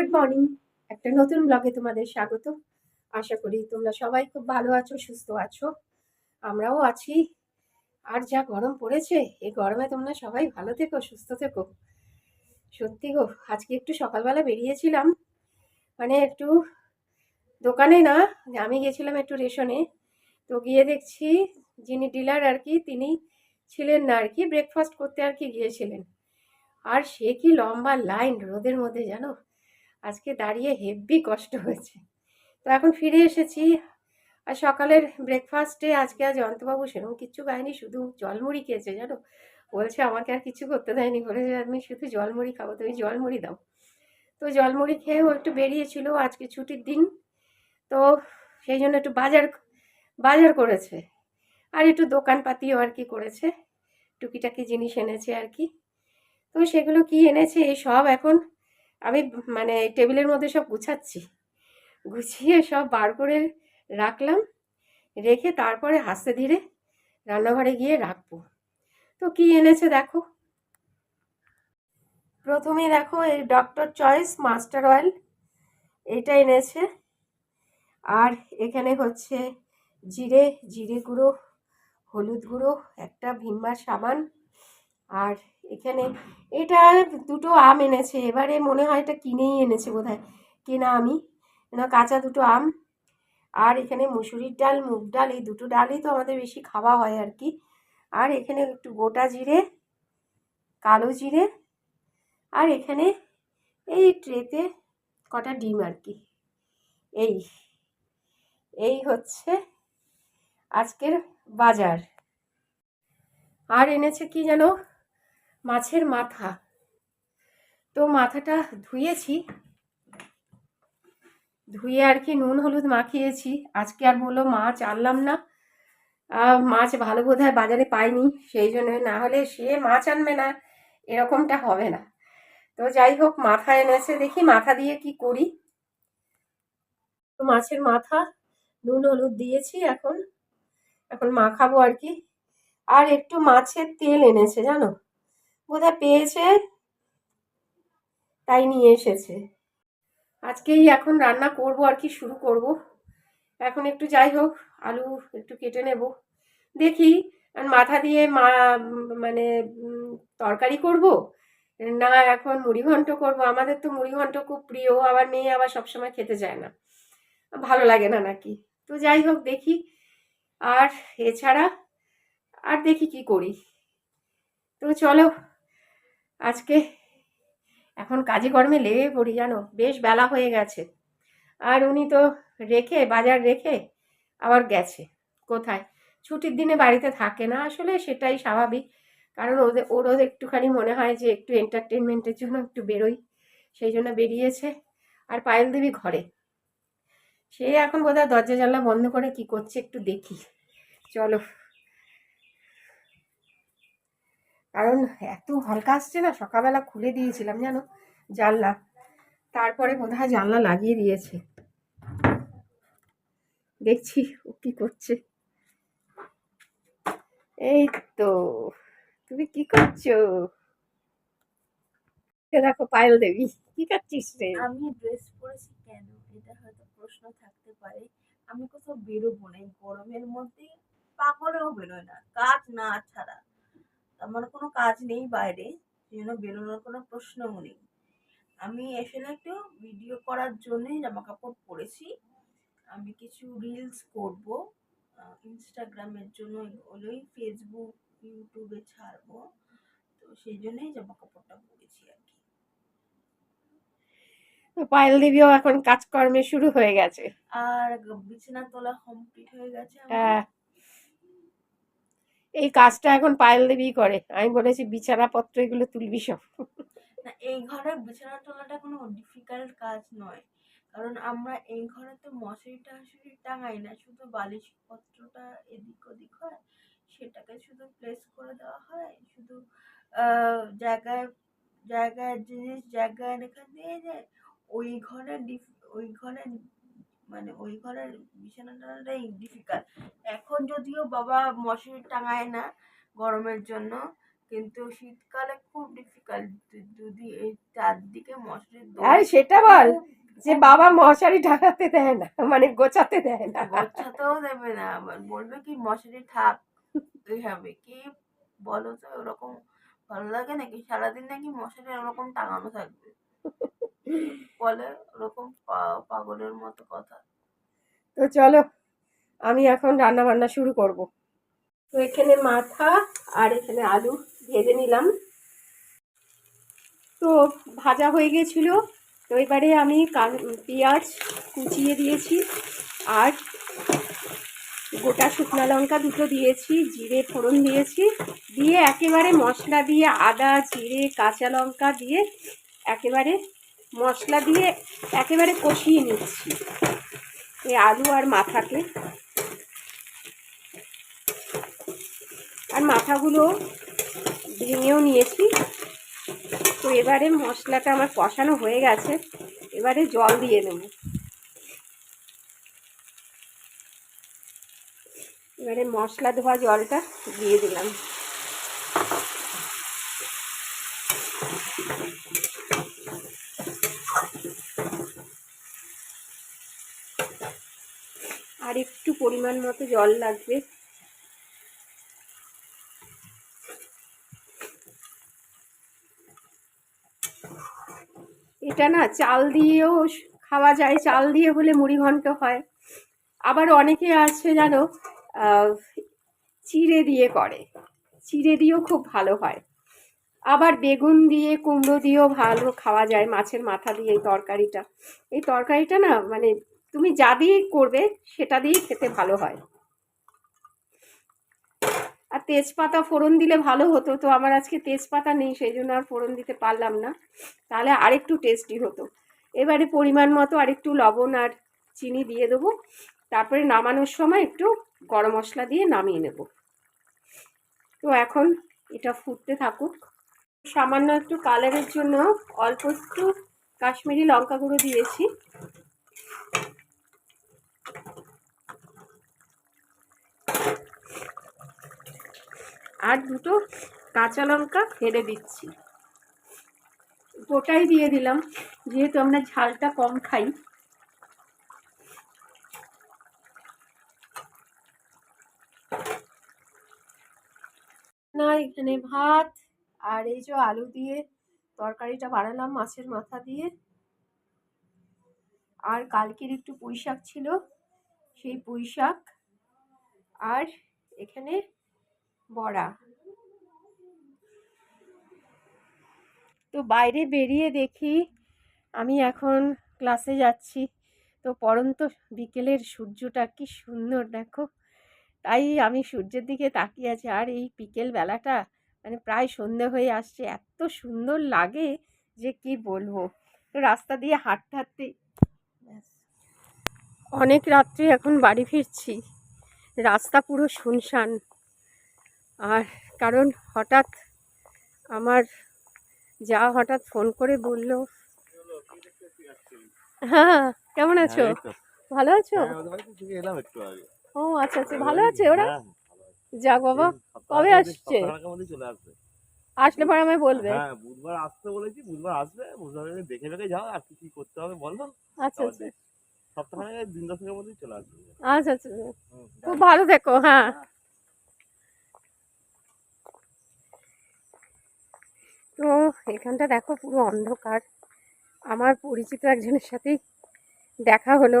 Good morning একটা নতুন ব্লগে তোমাদের স্বাগত। আশা করি তোমরা সবাই খুব ভালো আছো, সুস্থ আছো। আমরাও আছি। আর যা গরম পড়েছে এই গরমে তোমরা সবাই ভালো থেকো, সুস্থ থেকো। সত্যি গো, আজকে একটু সকালবেলা বেরিয়েছিলাম। মানে একটু দোকানে না, আমি গেছিলাম একটু রেশনে। তো গিয়ে দেখছি যিনি ডিলার আর কি, তিনি ছিলেন না আর কি ব্রেকফাস্ট করতে আর কি গিয়েছিলেন। আর সে কি লম্বা লাইন রোদের মধ্যে জানো? আজকে দাঁড়িয়ে হেভি কষ্ট হয়েছে। তো এখন ফিরে এসেছি। আর সকালের ব্রেকফাস্টে আজকে আজ অন্তবাবু সেরকম কিচ্ছু খায়নি, শুধু জলমুড়ি খেয়েছে, জানো? বলছে, আমাকে আর কিছু করতে দেয়নি। বলেছে, আমি শুধু জলমুড়ি খাব, তুমি জলমুড়ি দাও। তো জলমুড়ি খেয়ে ও একটু বেরিয়েছিল আজকে ছুটির দিন। তো সেই জন্য একটু বাজার বাজার করেছে। আর একটু দোকানপাতিও আর কি করেছে। টুকিটাকি জিনিস এনেছে আর কি। তো সেগুলো কি এনেছে, এই সব এখন আমি মানে টেবিলের মধ্যে সব গুছাচ্ছি। গুছিয়ে সব বার করে রাখলাম। রেখে তারপরে হাসতে ধীরে রান্নাঘরে গিয়ে রাখব। তো কি এনেছে দেখো? প্রথমে দেখো এই ডক্টর চয়েস মাস্টার অয়েল এটা এনেছে। আর এখানে হচ্ছে জিরে জিরে গুঁড়ো, হলুদ গুঁড়ো, একটা ভিম্বার সাবান। আর এখানে এটা দুটো আম এনেছে, এবারে মনে হয় এটা কিনেই এনেছে বোধ হয় কেনা আমি না কাঁচা দুটো আম, আর এখানে মুসুরির ডাল, মুগ ডাল, এই দুটো ডালই তো আমাদের বেশি খাওয়া হয় আর কি, আর এখানে একটু গোটা জিরে, কালো জিরে, আর এখানে এই ট্রেতে কটা ডিম আর কি, এই এই হচ্ছে আজকের বাজার, আর এনেছে কি যেন মাছের মাথা। তো মাথাটা ধুয়েছি। ধুয়ে আর কি নুন হলুদ মাখিয়েছি। আজকে আর বলল মাছ আনলাম না। মাছ ভালো বোধ বাজারে পাইনি, সেই জন্য না হলে সে মাছ আনবে না, এরকমটা হবে না। তো যাই হোক, মাথা এনেছে, দেখি মাথা দিয়ে কি করি। তো মাছের মাথা, নুন হলুদ দিয়েছি এখন। এখন মাখাবো আর কি। আর একটু মাছের তেল এনেছে, জানো? বোধহয় পেয়েছে? তাই নিয়ে এসেছে। আজকেই এখন রান্না করব, আর কি শুরু করব। এখন একটু যাই হোক, আলু একটু কেটে নেব। দেখি মাথা দিয়ে মা মানে তরকারি করব? না, এখন মুড়ি ঘন্ট করব। আমাদের তো মুড়ি ঘন্ট খুব প্রিয়, আবার মেয়ে আবার সবসময় খেতে চায় না। ভালো লাগে না নাকি? তো যাই হোক, দেখি। আর এছাড়া, আর দেখি কি করি। তো চলো আজকে এখন কাজে কর্মে লেগে পড়ি জানো? বেশ বেলা হয়ে গেছে। আর উনি তো রেখে, বাজার রেখে আবার গেছে। কোথায়? ছুটির দিনে বাড়িতে থাকে না আসলে, সেটাই স্বাভাবিক। কারণ ওদের ওরও একটুখানি মনে হয় যে একটু এন্টারটেনমেন্টের জন্য একটু বেরোই। সেই জন্য বেরিয়েছে। আর পায়েল দেবী ঘরে। সে এখন বোধহয় দরজা জানলা বন্ধ করে কি করছে একটু দেখি। চলো। কারণ এত হালকা আসছে না, সকালবেলা খুলে দিয়েছিলাম জানো, জানলা। তারপরে বোধ হয় জানলা লাগিয়ে দিয়েছে। দেখছি ও কি করছে। এই তো, তুমি কি করছ? দেখো পায়েল দেবী, কি করছিস রে? আমি ড্রেস পরেছি কেন? এটা হয়তো প্রশ্ন থাকতে পারে। আমি কোথাও বেরোবো না গরমের মধ্যে পাগলেও বেরোয় না, কাজ না ছাড়া। আমার কোনো কাজ নেই বাইরে সেই জন্য বেরোনোর কোনো প্রশ্নও নেই। আমি এখানে একটু ভিডিও করার জন্যই জামা কাপড় পরেছি। আমি কিছু রিলস করব ইনস্টাগ্রামের জন্য ওগুলোই ফেসবুক ইউটিউবে ছাড়বো। তো সেই জন্যই জামা কাপড়টা পরেছি আর কি। পায়েল দেবীও এখন কাজকর্মে শুরু হয়ে গেছে। আর বিছানা তোলা কমপ্লিট হয়ে গেছে হ্যাঁ। এই কাজটা এখন পায়েল দেবী করে। আমি বলেছি, বিছানাপত্র এগুলো তুলবি সব। না, এই ঘরের বিছানা তোলাটা কোনো ডিফিকাল্ট কাজ নয়। কারণ আমরা এই ঘরে তো মশারি টাশারি টাঙাই না, শুধু বালিশ পত্রটা এদিক ওদিক হয়, সেটাকে শুধু প্লেস করে দেওয়া হয়, শুধু জায়গায় জায়গায় জিনিস জায়গায় রেখে দিয়ে যায়, ওই ডিফ- ওই ঘরের মানে ওই ঘরের বিছানা টানাটাই ডিফিকাল্ট এখন যদিও বাবা মশারি টাঙায় না গরমের জন্য কিন্তু শীতকালে খুব ডিফিকাল্ট যদি এই চারদিকে মশারি আরে সেটা বল যে বাবা মশারি ঢাকাতে দেয় না মানে গোছাতে দেয় না। বাচ্চাতেও দেবে না আবার বলবে কি মশারি থাক তুই হবে কি বলো তো ওরকম ভালো লাগে নাকি? সারাদিন নাকি মশারি ওরকম টাঙানো থাকবে? বলে ওরকম পাগলের মতো কথা। তো চলো, আমি এখন রান্না বান্না শুরু করব। তো এখানে মাথা আর এখানে আলু ভেজে নিলাম। তো ভাজা হয়ে গেছিল। তো এবারে আমি পেঁয়াজ কুচিয়ে দিয়েছি আর গোটা শুকনো লঙ্কা দুটো দিয়েছি, জিরে ফোড়ন দিয়েছি। দিয়ে একেবারে মশলা দিয়ে আদা, জিরে, কাঁচা লঙ্কা দিয়ে একেবারে মশলা দিয়ে একেবারে কষিয়ে নিচ্ছি। এই আলু আর মাথাকে। আর মাথাগুলো ভেঙেও নিয়েছি। তো এবারে মশলাটা আমার কষানো হয়ে গেছে। এবারে জল দিয়ে নেব এবারে মশলা ধোয়া জলটা দিয়ে দিলাম আর একটু পরিমাণ মতো জল লাগবে। এটা না চাল দিয়েও খাওয়া যায় চাল দিয়ে হলে মুড়ি ঘন্ট হয়। আবার অনেকে আছে আহ, চিড়ে দিয়ে করে। চিড়ে দিয়েও খুব ভালো হয়। আবার বেগুন দিয়ে কুমড়ো দিয়েও ভালো খাওয়া যায় মাছের মাথা দিয়ে এই তরকারিটা। এই তরকারিটা না মানে তুমি যা দিয়ে করবে, সেটা দিয়েই খেতে ভালো হয়। আর তেজপাতা ফোড়ন দিলে ভালো হতো, তো আমার আজকে তেজপাতা নেই, সেই জন্য আর ফোড়ন দিতে পারলাম না। তাহলে আরেকটু টেস্টি হতো। এবারে পরিমাণ মতো আরেকটু লবণ আর চিনি দিয়ে দেবো। তারপরে নামানোর সময় একটু গরম মশলা দিয়ে নামিয়ে নেব। তো এখন এটা ফুটতে থাকুক। সামান্য একটু কালারের জন্য অল্প একটু কাশ্মীরি লঙ্কা গুঁড়ো দিয়েছি। আর দুটো কাঁচা লঙ্কা ফেলে দিচ্ছি। গোটাই দিয়ে দিলাম, যেহেতু আমরা ঝালটা কম খাই। না, এখানে ভাত আর এই যে আলু দিয়ে তরকারিটা বানালাম মাছের মাথা দিয়ে। আর কালকের একটু পুঁই শাক ছিল, সেই পুঁই শাক আর এখানে বড়া। তো বাইরে বেরিয়ে দেখি আমি এখন ক্লাসে যাচ্ছি। তো পরন্ত বিকেলের সূর্যটা কি সুন্দর দেখো। তাই আমি সূর্যের দিকে তাকিয়ে আছি। আর এই বিকেল বেলাটা মানে প্রায় সন্ধে হয়ে আসছে। এত সুন্দর লাগে যে কি বলব। তো রাস্তা দিয়ে হাঁটতে হাঁটতে। অনেক রাত্রে এখন বাড়ি ফিরছি। রাস্তা পুরো শুনশান। আর কারণ হঠাৎ আমার যা হঠাৎ ফোন করে বলল। হ্যাঁ কেমন আছো? হ্যাঁ, তো। ভালো আছো? হ্যাঁ, ও আচ্ছা আচ্ছা ভালো আছে ওরা? হ্যাঁ, ভালো আছে। যাক বাবা কবে আসছে? সপ্তাহ। আসলে পরে আমায় বলবে। হ্যাঁ, বুধবার আসতে বলেছি, বুধবার আসবে, বুধবার দেখে দেখে যাও আর কি কি করতে হবে বলব। আচ্ছা আচ্ছা। সপ্তাহখানেকের দিন দশেকের মধ্যেই চলে আসবে। আচ্ছা আচ্ছা। খুব ভালো থেকো হ্যাঁ। তো এখানটা দেখো পুরো অন্ধকার। আমার পরিচিত একজনের সাথেই দেখা হলো।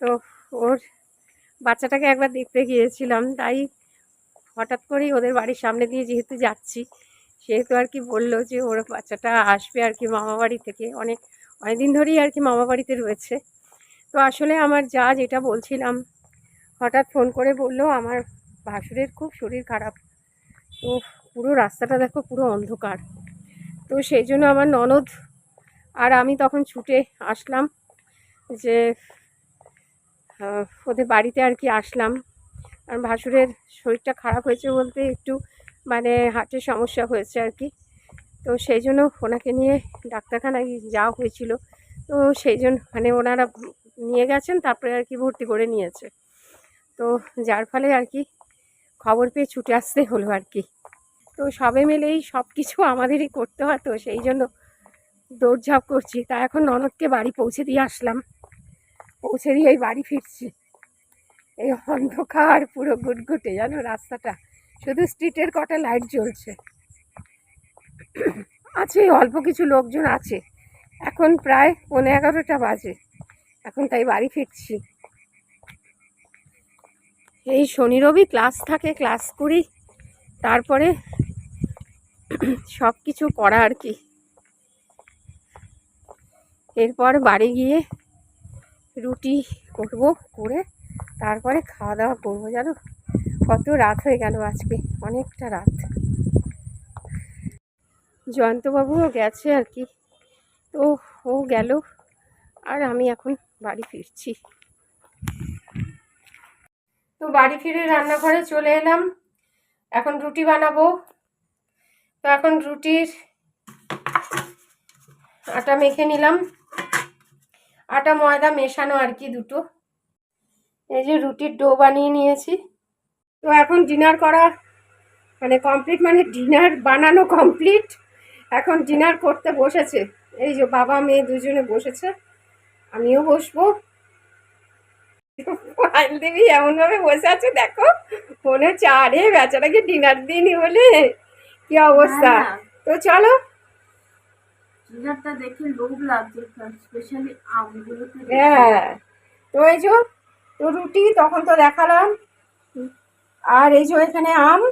তো ওর বাচ্চাটাকে একবার দেখতে গিয়েছিলাম, তাই হঠাৎ করেই ওদের বাড়ির সামনে দিয়ে যেহেতু যাচ্ছি, সেহেতু আর কি বলল যে ওর বাচ্চাটা আসবে আর কি মামা বাড়ি থেকে। অনেক অনেক দিন ধরেই আর কি মামা বাড়িতে রয়েছে। তো আসলে আমার যা যেটা বলছিলাম, হঠাৎ ফোন করে বলল, আমার ভাসুরের খুব শরীর খারাপ। তো পুরো রাস্তাটা দেখো পুরো অন্ধকার। তো সেই জন্য আমার ননদ আর আমি তখন ছুটে আসলাম যে ওদের বাড়িতে আর কি আসলাম। আর ভাসুরের শরীরটা খারাপ হয়েছে বলতে একটু মানে হার্টের সমস্যা হয়েছে আর কি। তো সেই জন্য ওনাকে নিয়ে ডাক্তারখানায় যাওয়া হয়েছিল। তো সেই জন্য মানে ওনারা নিয়ে গেছেন, তারপরে আর কি ভর্তি করে নিয়েছে। তো যার ফলে আর কি খবর পেয়ে ছুটে আসতে হলো আর কি। তো সবে মিলেই সব কিছু আমাদেরই করতে হয় তো সেই জন্য দৌড়ঝাঁপ করছি। তা এখন ননদকে বাড়ি পৌঁছে দিয়ে আসলাম। পৌঁছে দিয়ে এই বাড়ি ফিরছি। এই অন্ধকার পুরো গুটগুটে, জানো রাস্তাটা? শুধু স্ট্রিটের কটা লাইট জ্বলছে। আছে, অল্প কিছু লোকজন আছে। এখন প্রায় পনেরো এগারোটা বাজে। এখন তাই বাড়ি ফিরছি। এই শনি রবি ক্লাস থাকে ক্লাস করি। তারপরে সব কিছু করা আর কি। এরপর বাড়ি গিয়ে রুটি করব, করে তারপরে খাওয়া দাওয়া করব, জানো? কত রাত হয়ে গেল আজকে, অনেকটা রাত। জয়ন্তবাবুও গেছে আর কি। তো ও গেল, আর আমি এখন বাড়ি ফিরছি। তো বাড়ি ফিরে রান্নাঘরে চলে এলাম। এখন রুটি বানাবো। তো এখন রুটির আটা মেখে নিলাম। আটা, ময়দা মেশানো আর কি দুটো। এই যে রুটির ডো বানিয়ে নিয়েছি। তো এখন ডিনার করা মানে কমপ্লিট মানে ডিনার বানানো কমপ্লিট। এখন ডিনার করতে বসেছে। এই যে বাবা, মেয়ে দুজনে বসেছে। আমিও বসবো। দেবী এমনভাবে বসে আছে, দেখো। মনে হচ্ছে আরে বেচারাকে ডিনার দিইনি বলে। কি অবস্থা? না, তো চলো। দেখে লোভ লাগছে স্পেশালি আমগুলোতে হ্যাঁ। তো এই যে তো রুটি তখন তো দেখালাম। আর এই যে এখানে আম।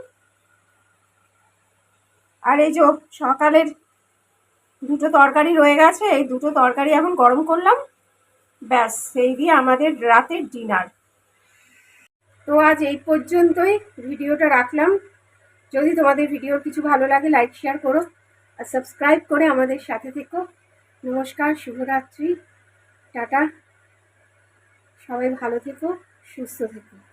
আর এই যে সকালের দুটো তরকারি রয়ে গেছে এই দুটো তরকারি এখন গরম করলাম। ব্যাস সেই দিয়ে আমাদের রাতের ডিনার। তো আজ এই পর্যন্তই ভিডিওটা রাখলাম। যদি তোমাদের ভিডিওর কিছু ভালো লাগে লাইক শেয়ার করো আর সাবস্ক্রাইব করে আমাদের সাথে থেকো। নমস্কার, শুভরাত্রি, টাটা। সবাই ভালো থেকো, সুস্থ থেকো।